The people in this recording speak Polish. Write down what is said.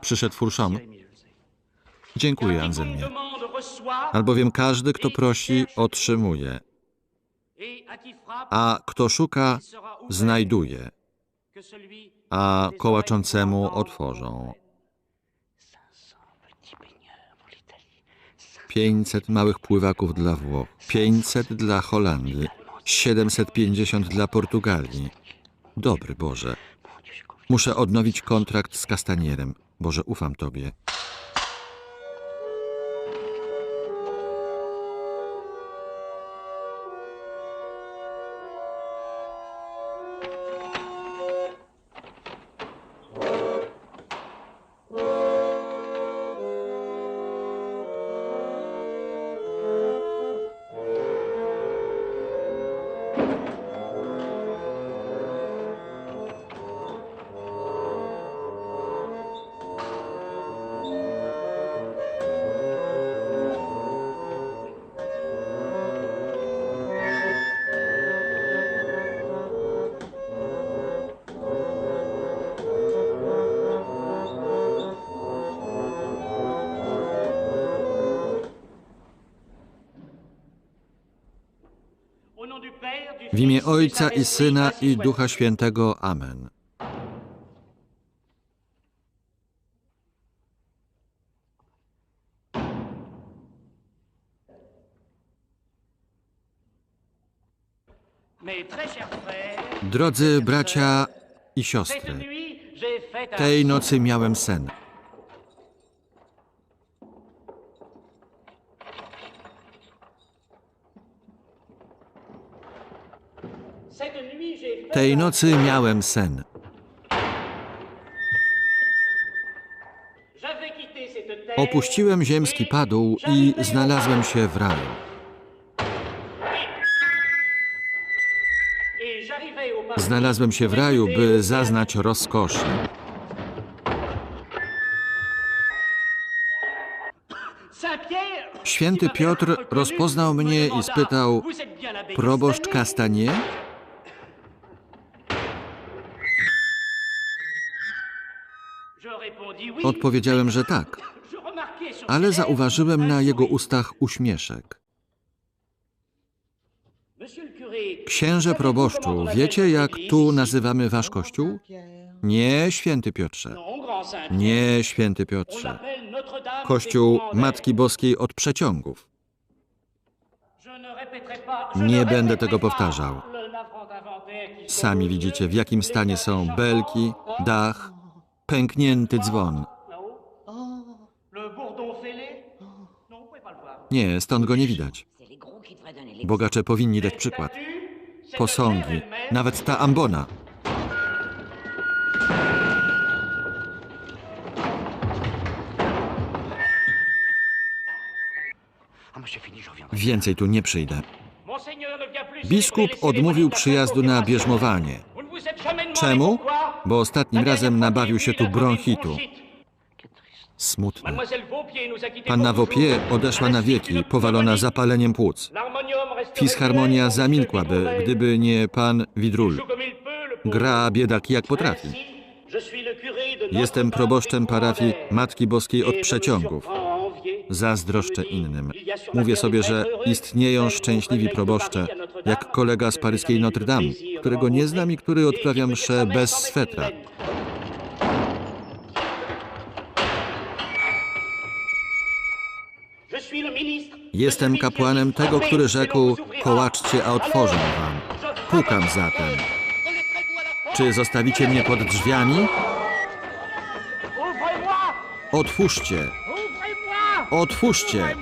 Przyszedł Furszon. Dziękuję, reçoit, Albowiem każdy, kto prosi, otrzymuje, a kto szuka, znajduje, a kołaczącemu otworzą. 500 małych pływaków dla Włoch, 500 dla Holandii, 750 dla Portugalii. Dobry Boże. Muszę odnowić kontrakt z Kastanierem. Boże, ufam Tobie. W imię Ojca i Syna i Ducha. Świętego. Amen. Drodzy bracia i siostry, tej nocy miałem sen. Tej nocy miałem sen. Opuściłem ziemski et padł i znalazłem się w raju. Znalazłem się w raju, by zaznać rozkoszy. Święty Piotr rozpoznał mnie i spytał, proboszcz Kastanie? Odpowiedziałem, że tak, ale zauważyłem na jego ustach uśmieszek. Księże proboszczu, wiecie jak tu nazywamy wasz kościół? Nie, święty Piotrze. Nie, święty Piotrze. Kościół. Matki Boskiej od przeciągów. Nie będę tego powtarzał. Sami widzicie, w jakim stanie są belki, dach, pęknięty dzwon. Nie, stąd go nie widać. Bogacze powinni dać przykład. Posągi, nawet ta ambona. Więcej tu nie przyjdę. Biskup odmówił przyjazdu na bierzmowanie. Czemu? Bo ostatnim razem nabawił się tu bronchitu. Smutne. Panna toujours. odeszła na wieki, powalona zapaleniem płuc. Fisharmonia zamilkłaby, gdyby nie pan Widrul. Gra biedak jak potrafi. Jestem proboszczem parafii. Matki Boskiej od przeciągów. Zazdroszczę innym. Mówię sobie, że istnieją szczęśliwi proboszcze, jak kolega z paryskiej Notre Dame, którego nie znam i który odprawia mszę bez swetra. Jestem kapłanem tego, który rzekł, kołaczcie, a otworzę wam. Pukam zatem. Czy zostawicie mnie pod drzwiami? Otwórzcie, otwórzcie.